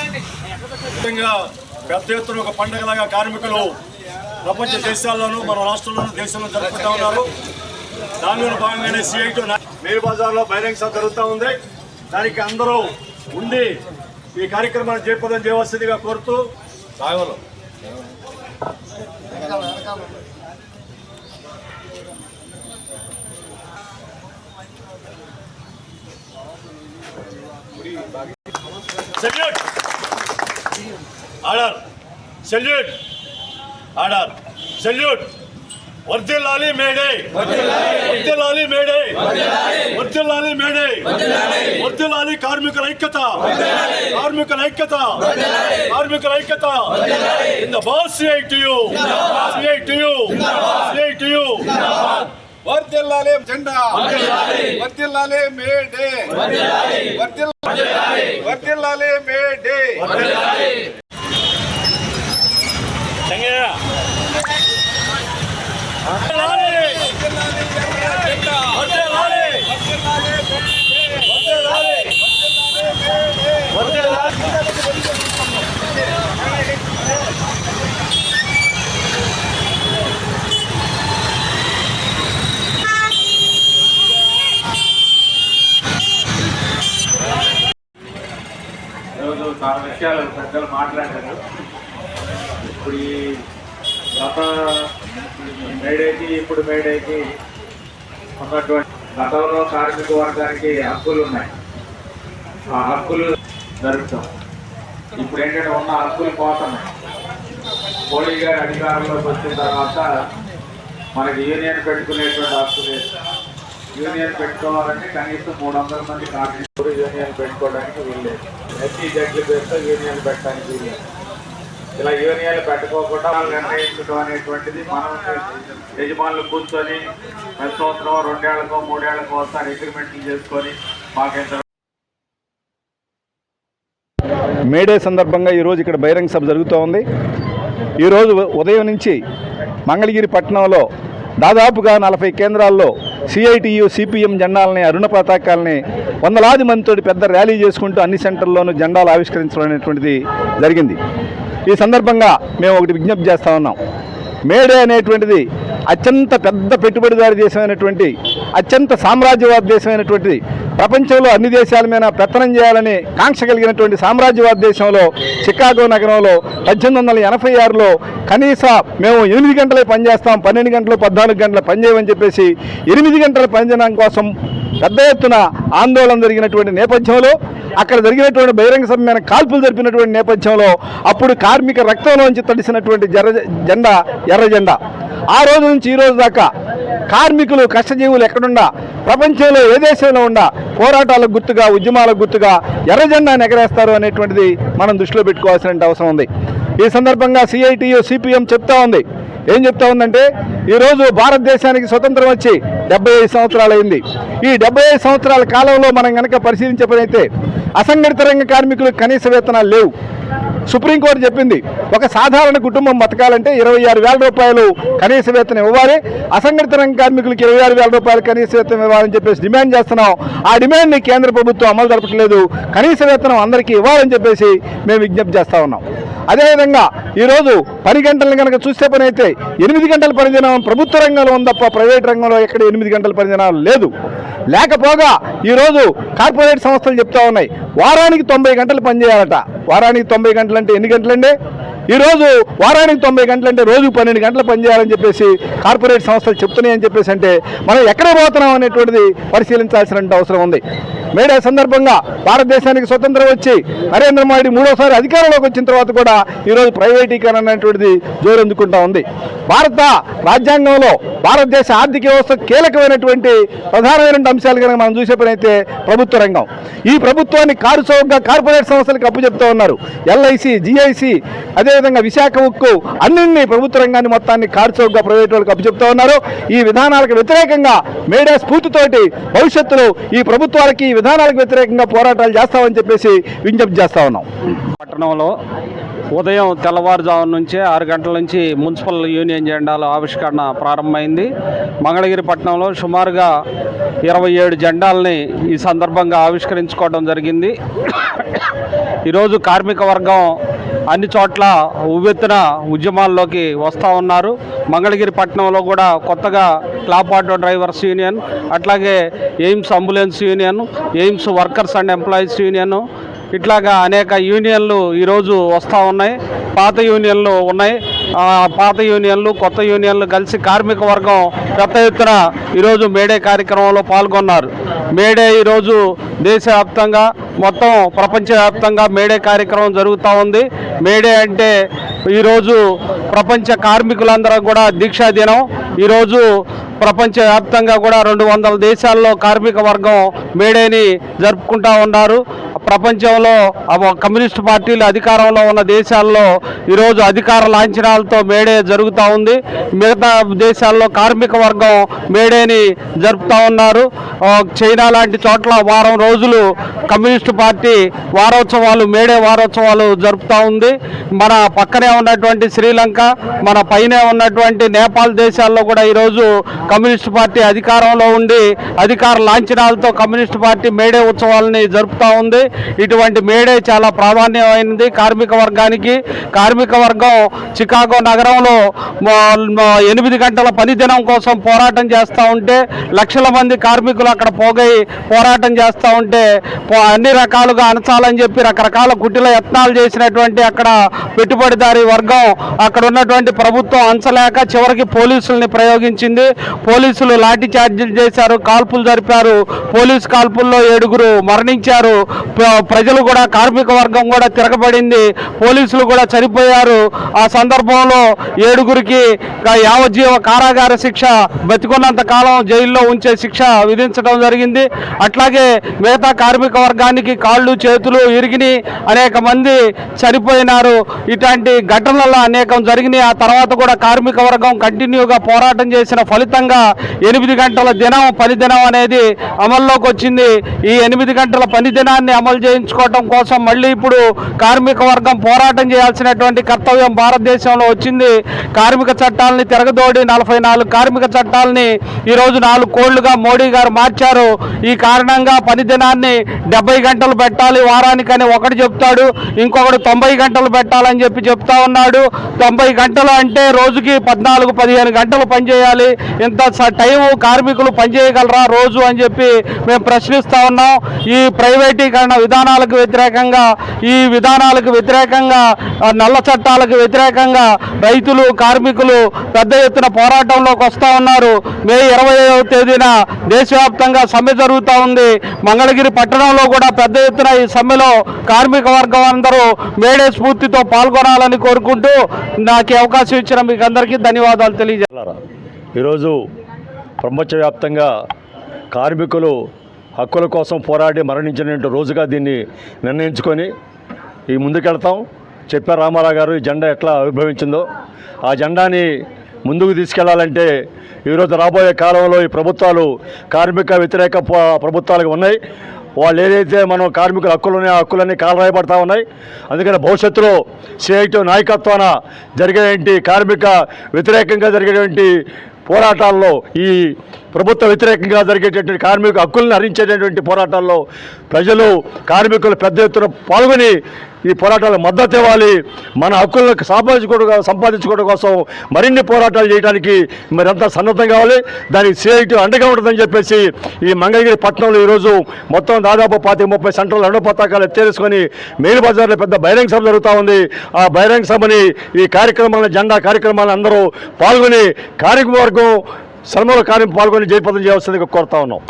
ముఖ్యంగా పెద్ద ఎత్తున ఒక పండుగలాగా కార్మికులు ప్రపంచ దేశాల్లోనూ మన రాష్ట్రంలోనూ దేశంలో జరుపుతూ ఉన్నారు. దానిలో భాగంగానే సిఐటి మేల్ బజార్లో బహిరంగ సభ జరుగుతూ ఉంది. దానికి అందరూ ఉండి ఈ కార్యక్రమాన్ని జయప్రదం చేయవలసిందిగా కోరుతూ రాఘవలు. salute order salute order salute వర్దిల్లాలి మేడే వర్దిల్లాలి మేడే వర్దిల్లాలి మేడే వర్దిల్లాలి కార్మికుల ఐక్యత కార్మికుల ఐక్యత కార్మికుల ఐక్యత ఇన్ ద boss CI T U CI T U CI T U వర్దిల్లాలి జెండా వర్దిల్లాలి మేడే వర్దిల్లాలి వర్దిల్లాలి మేడే పెద్దలు మాట్లాడారు. ఇప్పుడు ఈ గత మేడేకి ఇప్పుడు మేడేకి ఉన్నటువంటి గతంలో కార్మిక వర్గానికి హక్కులు ఉన్నాయి. ఆ హక్కులు జరుగుతాం. ఇప్పుడు ఏంటంటే ఉన్న హక్కులు పోతున్నాయి మోడీ గారి అధికారంలోకి వచ్చిన తర్వాత మనకి యూనియన్ పెట్టుకునేటువంటి హక్కు లేదు. యూనియన్ పెట్టుకోవాలంటే కనీసం మూడు వందల మంది కార్మికులు యూనియన్ పెట్టుకోవడానికి వీల్లేదు. ఎస్సీ జడ్లు పేరుతో యూనియన్ పెట్టడానికి వీల్లేదు. ఇలా యూనియన్ పెట్టుకోకుండా వాళ్ళు నిర్ణయించడం అనేటువంటిది మనం యజమానులు కూర్చొని ప్రతి సంవత్సరం రెండేళ్ళకో మూడేళ్ళకో ఒకసారి అగ్రిమెంట్లు చేసుకొని మాకెంత మేడే సందర్భంగా ఈరోజు ఇక్కడ బహిరంగ సభ జరుగుతూ ఉంది ఈరోజు ఉదయం నుంచి మంగళగిరి పట్టణంలో దాదాపుగా నలభై కేంద్రాల్లో సిఐటియు సిపిఎం జెండాలని అరుణ పతాకాలని వందలాది మందితో పెద్ద ర్యాలీ చేసుకుంటూ అన్ని సెంటర్లోనూ జెండాలు ఆవిష్కరించడం అనేటువంటిది జరిగింది. ఈ సందర్భంగా మేము ఒకటి విజ్ఞప్తి చేస్తా ఉన్నాం. మేడే అనేటువంటిది అత్యంత పెద్ద పెట్టుబడిదారు దేశమైనటువంటి అత్యంత సామ్రాజ్యవాద దేశమైనటువంటిది ప్రపంచంలో అన్ని దేశాల మీద పెత్తనం చేయాలని కాంక్ష కలిగినటువంటి సామ్రాజ్యవాద దేశంలో చికాగో నగరంలో పద్దెనిమిది వందల ఎనభై ఆరులో కనీస మేము ఎనిమిది గంటలే పనిచేస్తాం పన్నెండు గంటలు పద్నాలుగు గంటలు పనిచేయమని చెప్పేసి ఎనిమిది గంటల పనిచేయడం కోసం పెద్ద ఎత్తున ఆందోళన జరిగినటువంటి నేపథ్యంలో అక్కడ జరిగినటువంటి బహిరంగ సభ మీద కాల్పులు జరిపినటువంటి నేపథ్యంలో అప్పుడు కార్మిక రక్తంలోంచి తడిసినటువంటి జర జెండా ఎర్ర జెండా ఆ రోజు నుంచి ఈ రోజు దాకా కార్మికులు కష్టజీవులు ఎక్కడుండా? ప్రపంచంలో ఏ దేశంలో ఉండా? పోరాటాలకు గుర్తుగా ఉద్యమాలకు గుర్తుగా ఎర్రజెండాను ఎగరేస్తారు అనేటువంటిది మనం దృష్టిలో పెట్టుకోవాల్సిన అవసరం ఉంది. ఈ సందర్భంగా సిఐటియు సిపిఎం చెప్తా ఉంది. ఏం చెప్తా ఉందంటే ఈరోజు భారతదేశానికి స్వతంత్రం వచ్చి డెబ్బై ఐదు సంవత్సరాలు అయింది. ఈ డెబ్బై ఐదు సంవత్సరాల కాలంలో మనం కనుక పరిశీలించబడితే అసంఘటిత రంగ కార్మికులకు కనీస వేతనాలు లేవు. సుప్రీంకోర్టు చెప్పింది ఒక సాధారణ కుటుంబం బతకాలంటే ఇరవై ఆరు వేల రూపాయలు కనీస వేతనం ఇవ్వాలి అసంఘటిత రంగ కార్మికులకు ఇరవై ఆరు వేల రూపాయలు కనీస వేతనం ఇవ్వాలని చెప్పేసి డిమాండ్ చేస్తున్నాం. ఆ డిమాండ్ని కేంద్ర ప్రభుత్వం అమలు జరపట్లేదు కనీస వేతనం అందరికీ ఇవ్వాలని చెప్పేసి మేము విజ్ఞప్తి చేస్తా ఉన్నాం. అదేవిధంగా ఈరోజు పని గంటలను కనుక చూస్తే పని అయితే ఎనిమిది గంటల పనిదినం ప్రభుత్వ రంగంలో ఉంది తప్ప ప్రైవేట్ రంగంలో ఎక్కడ ఎనిమిది గంటల పనిదినాలు లేదు. లేకపోగా ఈరోజు కార్పొరేట్ సంస్థలు చెప్తా ఉన్నాయి వారానికి తొంభై గంటలు పనిచేయాలట వారానికి తొంభై గంటలంటే ఎన్ని గంటలండి? ఈరోజు వారానికి తొంభై గంటలు అంటే రోజు పన్నెండు గంటలు పనిచేయాలని చెప్పేసి కార్పొరేట్ సంస్థలు చెప్తున్నాయని చెప్పేసి అంటే మనం ఎక్కడ పోతున్నాం అనేటువంటిది పరిశీలించాల్సిన అవసరం ఉంది. మేడే సందర్భంగా భారతదేశానికి స్వతంత్రం వచ్చి నరేంద్ర మోడీ మూడోసారి అధికారంలోకి వచ్చిన తర్వాత కూడా ఈరోజు ప్రైవేటీకరణ అనేటువంటిది జోరందుకుంటా ఉంది. భారత రాజ్యాంగంలో భారతదేశ ఆర్థిక వ్యవస్థ కీలకమైనటువంటి ప్రధానమైన అంశాలు కనుక మనం చూసే అయితే ప్రభుత్వ రంగం. ఈ ప్రభుత్వాన్ని కారు కార్పొరేట్ సంస్థలకు అప్పు చెప్తా ఉన్నారు. ఎల్ఐసి జిఐసి అదే అదేవిధంగా విశాఖ ఉక్కు అన్నింటినీ ప్రభుత్వ రంగాన్ని మొత్తాన్ని కార్చౌక్గా ప్రైవేట్ వాళ్ళకి అప్పచెప్తా ఉన్నారు. ఈ విధానాలకు వ్యతిరేకంగా మేడే స్ఫూర్తితోటి భవిష్యత్తులో ఈ ప్రభుత్వాలకి ఈ విధానాలకు వ్యతిరేకంగా పోరాటాలు చేస్తామని చెప్పేసి విజ్ఞప్తి చేస్తా ఉన్నాం. పట్టణంలో ఉదయం తెల్లవారుజాము నుంచే ఆరు గంటల నుంచి మున్సిపల్ యూనియన్ జెండాల ఆవిష్కరణ ప్రారంభమైంది. మంగళగిరి పట్టణంలో సుమారుగా ఇరవై ఏడు జెండాలని ఈ సందర్భంగా ఆవిష్కరించుకోవడం జరిగింది. ఈరోజు కార్మిక వర్గం అన్ని చోట్ల ఉవ్వెత్తున ఉద్యమాల్లోకి వస్తూ ఉన్నారు. మంగళగిరి పట్టణంలో కూడా కొత్తగా క్లాప్ ఆటో డ్రైవర్స్ యూనియన్ అట్లాగే AIIMS ambulance union AIIMS workers and employees union ఇట్లాగా అనేక యూనియన్లు ఈరోజు వస్తూ ఉన్నాయి. పాత యూనియన్లు ఉన్నాయి. పాత యూనియన్లు కొత్త యూనియన్లు కలిసి కార్మిక వర్గం పెద్ద ఎత్తున ఈరోజు మేడే కార్యక్రమంలో పాల్గొన్నారు. మేడే ఈరోజు దేశవ్యాప్తంగా మొత్తం ప్రపంచవ్యాప్తంగా మేడే కార్యక్రమం జరుగుతూ ఉంది. మేడే అంటే ఈరోజు ప్రపంచ కార్మికులందరూ కూడా దీక్షా దినం. ఈరోజు ప్రపంచవ్యాప్తంగా కూడా రెండు వందల దేశాల్లో కార్మిక వర్గం మేడేని జరుపుకుంటా ఉన్నారు. ప్రపంచంలో కమ్యూనిస్ట్ పార్టీలు అధికారంలో ఉన్న దేశాల్లో ఈరోజు అధికార లాంఛనాలతో మేడే జరుగుతూ ఉంది. మిగతా దేశాల్లో కార్మిక వర్గం మేడేని జరుపుతూ ఉన్నారు. చైనా లాంటి చోట్ల వారం రోజులు కమ్యూనిస్ట్ పార్టీ వారోత్సవాలు మేడే వారోత్సవాలు జరుపుతూ ఉంది. మన పక్కనే ఉన్నటువంటి శ్రీలంక మన పైనే ఉన్నటువంటి నేపాల్ దేశాల్లో కూడా ఈరోజు కమ్యూనిస్ట్ పార్టీ అధికారంలో ఉండి అధికార లాంఛనాలతో కమ్యూనిస్ట్ పార్టీ మేడే ఉత్సవాలని జరుపుతూ ఉంది. ఇటువంటి మేడే చాలా ప్రాధాన్యమైనది కార్మిక వర్గానికి. కార్మిక వర్గం చికాగో నగరంలో ఎనిమిది గంటల పని దినం కోసం పోరాటం చేస్తూ ఉంటే లక్షల మంది కార్మికులు అక్కడ పోగై పోరాటం చేస్తూ ఉంటే అన్ని రకాలుగా అనచాలని చెప్పి రకరకాల కుటిల యత్నాలు చేసినటువంటి అక్కడ పెట్టుబడిదారీ వర్గం అక్కడ ఉన్నటువంటి ప్రభుత్వం అంచలేక చివరికి పోలీసుల్ని ప్రయోగించింది. పోలీసులు లాఠీ చార్జీలు చేశారు కాల్పులు జరిపారు. పోలీస్ కాల్పుల్లో ఏడుగురు మరణించారు. ప్రజలు కూడా కార్మిక వర్గం కూడా తిరగబడింది. పోలీసులు కూడా చనిపోయారు. ఆ సందర్భంలో ఏడుగురికి యావజ్జీవ కారాగార శిక్ష బతికున్నంత కాలం జైల్లో ఉంచే శిక్ష విధించడం జరిగింది. అట్లాగే మిగతా కార్మిక వర్గానికి కాళ్ళు చేతులు ఇరిగిని అనేక మంది చనిపోయినారు. ఇట్లాంటి ఘటనలు అనేకం జరిగినాయి. ఆ తర్వాత కూడా కార్మిక వర్గం కంటిన్యూగా పోరాటం చేసిన ఫలితంగా ఎనిమిది గంటల దినం పని దినం అనేది అమల్లోకి వచ్చింది. ఈ ఎనిమిది గంటల పని దినాన్ని అమలు చేయించుకోవటం కోసం మళ్ళీ ఇప్పుడు కార్మిక వర్గం పోరాటం చేయాల్సినటువంటి కర్తవ్యం భారతదేశంలో వచ్చింది. కార్మిక చట్టాలని తిరగదోడి నలభై నాలుగు కార్మిక చట్టాలని ఈరోజు నాలుగు కోళ్ళుగా మోడీ గారు మార్చారు. ఈ కారణంగా పని దినాన్ని డెబ్బై గంటలు పెట్టాలి వారానికని ఒకటి చెప్తాడు ఇంకొకడు తొంభై గంటలు పెట్టాలని చెప్పి చెప్తా ఉన్నాడు. తొంభై గంటలు అంటే రోజుకి పద్నాలుగు పదిహేను గంటలు పనిచేయాలి. ఇంత స- టైం కార్మికులు పనిచేయగలరా రోజు అని చెప్పి మేము ప్రశ్నిస్తా ఉన్నాం. ఈ ప్రైవేటీకరణ విధానాలకు వ్యతిరేకంగా ఈ విధానాలకు వ్యతిరేకంగా నల్ల చట్టాలకు వ్యతిరేకంగా రైతులు కార్మికులు పెద్ద ఎత్తున పోరాటంలోకి వస్తూ ఉన్నారు. మే ఇరవై తేదీన దేశవ్యాప్తంగా సమ్మె జరుగుతూ ఉంది. మంగళగిరి పట్టణంలో కూడా పెద్ద ఎత్తున ఈ సమ్మెలో కార్మిక వర్గం అందరూ మేడే స్ఫూర్తితో పాల్గొనాలని కోరుకుంటూ నాకు అవకాశం ఇచ్చిన మీకు అందరికీ ధన్యవాదాలు తెలియజేస్తాను ఈరోజు ప్రపంచవ్యాప్తంగా కార్మికులు హక్కుల కోసం పోరాడి మరణించిన రోజుగా దీన్ని నిర్ణయించుకొని ఈ ముందుకెళ్తాం. చెప్పారు రామారావు గారు ఈ జెండా ఎట్లా ఆవిర్భవించిందో. ఆ జెండాని ముందుకు తీసుకెళ్ళాలంటే ఈరోజు రాబోయే కాలంలో ఈ ప్రభుత్వాలు కార్మిక వ్యతిరేక ప- ప్రభుత్వాలుగా ఉన్నాయి. వాళ్ళు ఏదైతే మనం కార్మికుల హక్కులు ఉన్నాయో ఆ హక్కులన్నీ కాలరాయబడతా ఉన్నాయి. అందుకని భవిష్యత్తులో సిఐటి నాయకత్వాన జరిగేటువంటి కార్మిక వ్యతిరేకంగా జరిగేటువంటి పోరాటాల్లో ఈ ప్రభుత్వ వ్యతిరేకంగా జరిగేటటువంటి కార్మిక హక్కులను హరించేటటువంటి పోరాటాల్లో ప్రజలు కార్మికులు పెద్ద ఎత్తున పాల్గొని ఈ పోరాటాలకు మద్దతు ఇవ్వాలి. మన హక్కులను సంపాదించుకోవడం సంపాదించుకోవడం కోసం మరిన్ని పోరాటాలు చేయడానికి మరంతా సన్నద్ధం కావాలి. దానికి సిఐటి అండగా ఉంటుందని చెప్పేసి ఈ మంగళగిరి పట్టణంలో ఈరోజు మొత్తం దాదాపు పాతి ముప్పై సెంటర్లు రెండు పతాకాలు ఎత్తేసుకొని మెయిన్ బజార్లో పెద్ద బహిరంగ సభ జరుగుతూ ఉంది. ఆ బహిరంగ సభని ఈ కార్యక్రమాలను జెండా కార్యక్రమాలను అందరూ పాల్గొని కార్మిక వర్గం శ్రమలో కార్యం పాల్గొని జయప్రదం చేయవలసిందిగా కోరుతా ఉన్నాం.